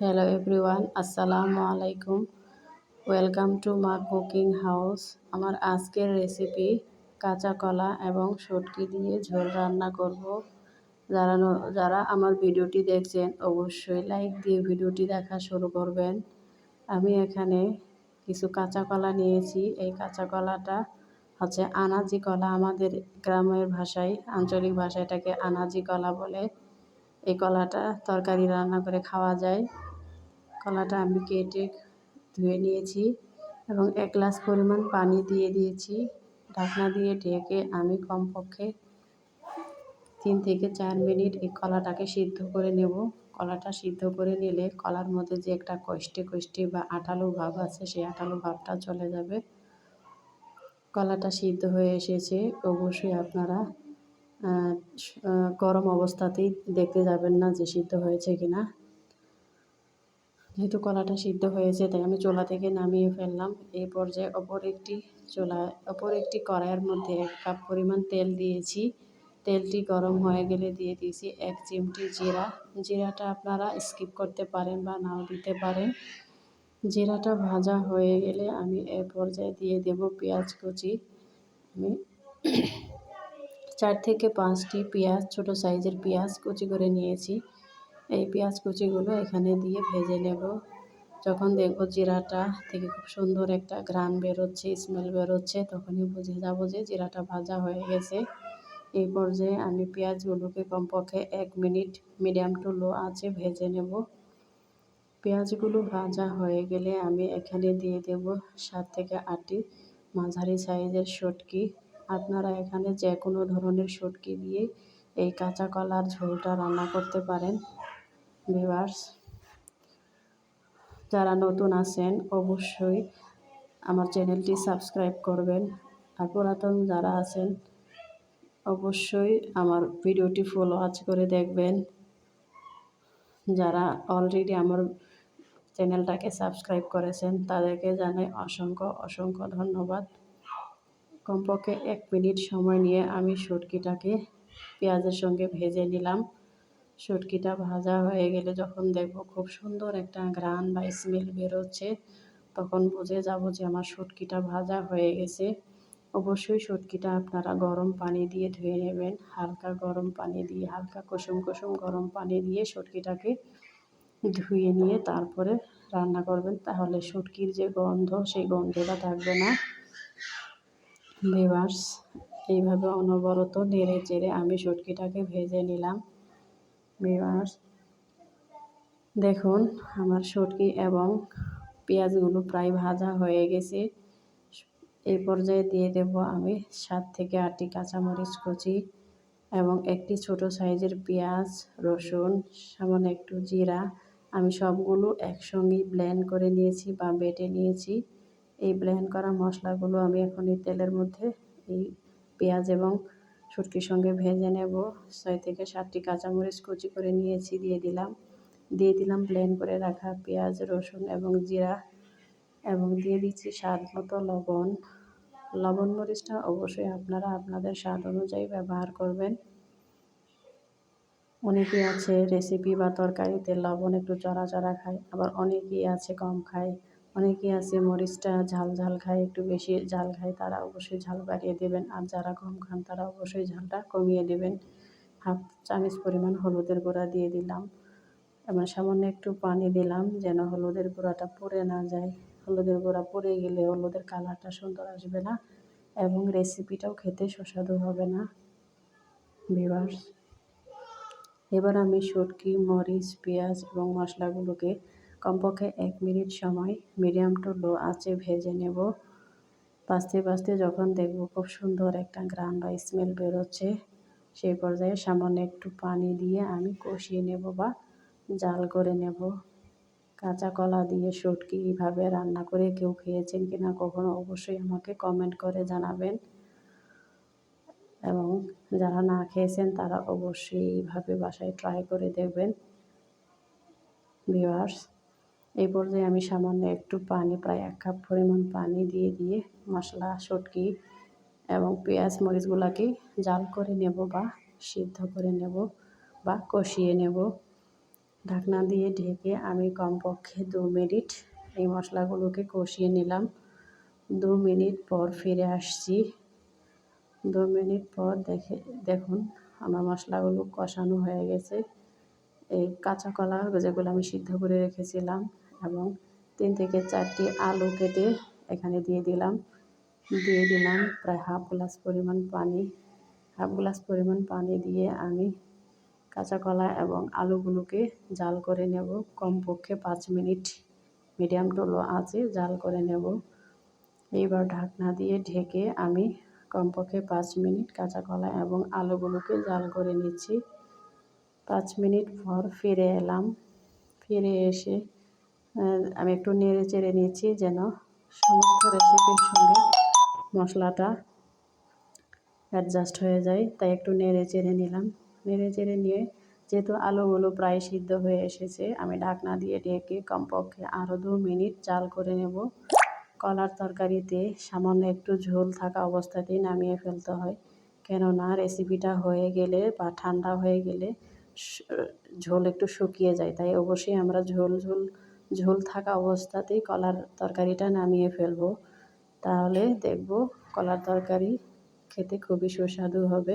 Hello everyone আসসালামু আলাইকুম welcome to Ma cooking house আমার আজকের রেসিপি কাঁচা কলা এবং সটকি দিয়ে ঝোল রান্না করব। যারা যারা আমার ভিডিওটি দেখছেন, অবশ্যই লাইক দিয়ে ভিডিওটি দেখা শুরু করবেন। আমি এখানে কিছু কাঁচা কলা নিয়েছি। এই কাঁচা কলাটা হচ্ছে আনাজি কলা। আমাদের গ্রামের ভাষায়, আঞ্চলিক ভাষায় এটাকে আনাজি কলা বলে। এই কলাটা তরকারি রান্না করে খাওয়া যায়। কলাটা আমি কেটে ধুয়ে নিয়েছি এবং এক গ্লাস পরিমাণ পানি দিয়ে দিয়েছি। ঢাকনা দিয়ে ঢেকে আমি কমপক্ষে তিন থেকে চার মিনিট এই কলাটাকে সিদ্ধ করে নেব। কলাটা সিদ্ধ করে নিলে কলার মধ্যে যে একটা কষ্টে কষ্টে বা আঠালো ভাব আছে, সেই আঠালো ভাবটা চলে যাবে। কলাটা সিদ্ধ হয়ে এসেছে। অবশ্যই আপনারা গরম অবস্থাতেই দেখতে যাবেন না যে সিদ্ধ হয়েছে কিনা। যেহেতু কলাটা সিদ্ধ হয়েছে, তাই আমি চোলা থেকে নামিয়ে ফেললাম। এই পর্যায়ে অপর একটি চোলা, অপর একটি কড়াইয়ের মধ্যে এক কাপ পরিমাণ তেল দিয়েছি। তেলটি গরম হয়ে গেলে দিয়ে দিয়েছি এক চিমটি জিরা। জিরাটা আপনারা স্কিপ করতে পারেন বা নাও দিতে পারেন। জিরাটা ভাজা হয়ে গেলে আমি এ পর্যায়ে দিয়ে দেব পেঁয়াজ কুচি। আমি চার থেকে পাঁচটি পেঁয়াজ, ছোট সাইজের পেঁয়াজ কুচি করে নিয়েছি। এই পেঁয়াজ কুচিগুলো এখানে দিয়ে ভেজে নেব। যখন দেখব জিরাটা থেকে খুব সুন্দর একটা ঘ্রাণ বেরোচ্ছে স্মেল বেরোচ্ছে, তখনই বুঝে যাব যে জিরাটা ভাজা হয়ে গেছে। এই পর্যায়ে আমি পেঁয়াজগুলোকে কমপক্ষে এক মিনিট মিডিয়াম টু লো আছে ভেজে নেব। পেঁয়াজগুলো ভাজা হয়ে গেলে আমি এখানে দিয়ে দেব সাত থেকে আটটি মাঝারি সাইজের সটকি আপনারা এখানে যে কোনো ধরনের সটকি দিয়ে এই কাঁচা কলার ঝোলটা রান্না করতে পারেন। ভিউয়ার্স যারা নতুন আছেন, অবশ্যই আমার চ্যানেলটি সাবস্ক্রাইব করবেন। আর পুরাতন যারা আছেন, অবশ্যই আমার ভিডিওটি ফুল ওয়াচ করে দেখবেন। যারা অলরেডি আমার চ্যানেলটাকে সাবস্ক্রাইব করেছেন, তাদেরকে জানাই অসংখ্য অসংখ্য ধন্যবাদ। কমপক্ষে এক মিনিট সময় নিয়ে আমি সুটকিটাকে পেঁয়াজের সঙ্গে ভেজে নিলাম। শুটকিটা ভাজা হয়ে গেলে যখন দেখব খুব সুন্দর একটা ঘ্রাণ বা স্মেল বেরোচ্ছে, তখন বুঝে যাব যে আমার শুটকিটা ভাজা হয়ে গেছে। অবশ্যই শুটকিটা আপনারা গরম পানি দিয়ে ধুয়ে নেবেন, হালকা গরম পানি দিয়ে, হালকা কুসুম কুসুম গরম পানি দিয়ে শুটকিটাকে ধুয়ে নিয়ে তারপরে রান্না করবেন। তাহলে শুটকির যে গন্ধ, সেই গন্ধটা থাকবে না। বেবার্স এইভাবে অনবরত নেড়ে চেড়ে আমি শুটকিটাকে ভেজে নিলাম। ভিউয়ার্স দেখুন, আমার সটকি এবং পেঁয়াজগুলো প্রায় ভাজা হয়ে গেছে। এই পর্যায়ে দিয়ে দেব আমি সাত থেকে আটটি কাঁচামরিচ কুচি এবং একটি ছোট সাইজের পেঁয়াজ, রসুন, সামান্য একটু জিরা। আমি সবগুলো একসঙ্গেই ব্লেন্ড করে নিয়েছি বা বেটে নিয়েছি। এই ব্লেন্ড করা মশলাগুলো আমি এখন এই তেলের মধ্যে এই পেঁয়াজ এবং শুটকির সঙ্গে ভেজে নেব। ছয় থেকে সাতটি কাঁচামরিচ কুচি করে নিয়েছি, দিয়ে দিলাম। দিয়ে দিলাম প্লেন করে রাখা পেঁয়াজ, রসুন এবং জিরা এবং দিয়ে দিচ্ছি স্বাদ মতো লবণ। লবণ মরিচটা অবশ্যই আপনারা আপনাদের স্বাদ অনুযায়ী ব্যবহার করবেন। অনেকেই আছে রেসিপি বা তরকারিতে লবণ একটু চড়া চড়া খায়, আবার অনেকেই আছে কম খায়। অনেকেই আছে মরিচটা ঝাল ঝাল খায়, একটু বেশি ঝাল খায়, তারা অবশ্যই ঝাল বাড়িয়ে দেবেন। আর যারা কম খান, তারা অবশ্যই ঝালটা কমিয়ে দেবেন। হাফ চামচ পরিমাণ হলুদের গুঁড়া দিয়ে দিলাম। এবং সামান্য একটু পানি দিলাম যেন হলুদের গুঁড়াটা পড়ে না যায়। হলুদের গুঁড়া পড়ে গেলে হলুদের কালারটা সুন্দর আসবে না এবং রেসিপিটাও খেতে সুস্বাদু হবে না। ভিভার্স এবার আমি শুটকি, মরিচ, পেঁয়াজ এবং মশলাগুলোকে কমপক্ষে এক মিনিট সময় মিডিয়াম টু লো আঁচে ভেজে নেব। বাঁচতে বাঁচতে যখন দেখব খুব সুন্দর একটা গ্রান বা স্মেল বেরোচ্ছে, সেই পর্যায়ে সামান্য একটু পানি দিয়ে আমি কষিয়ে নেব বা জাল করে নেব। কাঁচা কলা দিয়ে শুটকি এইভাবে রান্না করে কেউ খেয়েছেন কি না কখনো অবশ্যই আমাকে কমেন্ট করে জানাবেন। এবং যারা না খেয়েছেন তারা অবশ্যই এইভাবে বাসায় ট্রাই করে দেখবেন। ভিওয়ার্স এই পর্যায়ে আমি সামান্য একটু পানি, প্রায় এক কাপ পরিমাণ পানি দিয়ে দিয়ে মশলা সটকি এবং পেঁয়াজ মরিচগুলোকে জাল করে নেব বা সিদ্ধ করে নেব বা কষিয়ে নেব। ঢাকনা দিয়ে ঢেকে আমি কমপক্ষে দু মিনিট এই মশলাগুলোকে কষিয়ে নিলাম। দু মিনিট পর ফিরে আসছি। দু মিনিট পর দেখে, দেখুন আমার মশলাগুলো কষানো হয়ে গেছে। এই কাঁচা কলা যেগুলো আমি সিদ্ধ করে রেখেছিলাম এবং তিন থেকে চারটি আলু কেটে এখানে দিয়ে দিলাম। দিয়ে দিলাম প্রায় হাফ গ্লাস পরিমাণ পানি। হাফ গ্লাস পরিমাণ পানি দিয়ে আমি কাঁচা কলা এবং আলুগুলোকে জাল করে নেব। কমপক্ষে পাঁচ মিনিট মিডিয়াম টু লো আঁচে জাল করে নেব। এইবার ঢাকনা দিয়ে ঢেকে আমি কমপক্ষে পাঁচ মিনিট কাঁচা কলা এবং আলুগুলোকে জাল করে নিচ্ছি। পাঁচ মিনিট পর ফিরে এলাম। ফিরে এসে আমি একটু নেড়ে চেড়ে নিয়েছি যেন সমস্ত রেসিপির সঙ্গে মশলাটা অ্যাডজাস্ট হয়ে যায়। তাই একটু নেড়ে চেড়ে নিলাম। নেড়ে চেড়ে নিয়ে যেহেতু আলুগুলো প্রায় সিদ্ধ হয়ে এসেছে, আমি ঢাকনা দিয়ে ঢেকে কমপক্ষে আরও দু মিনিট চাল করে নেব। কলার তরকারিতে সামান্য একটু ঝোল থাকা অবস্থাতেই নামিয়ে ফেলতে হয়। কেননা রেসিপিটা হয়ে গেলে বা ঠান্ডা হয়ে গেলে ঝোল একটু শুকিয়ে যায়। তাই অবশ্যই আমরা ঝোল ঝোল ঝোল থাকা অবস্থাতেই কলার তরকারিটা নামিয়ে ফেলব। তাহলে দেখব কলার তরকারি খেতে খুবই সুস্বাদু হবে।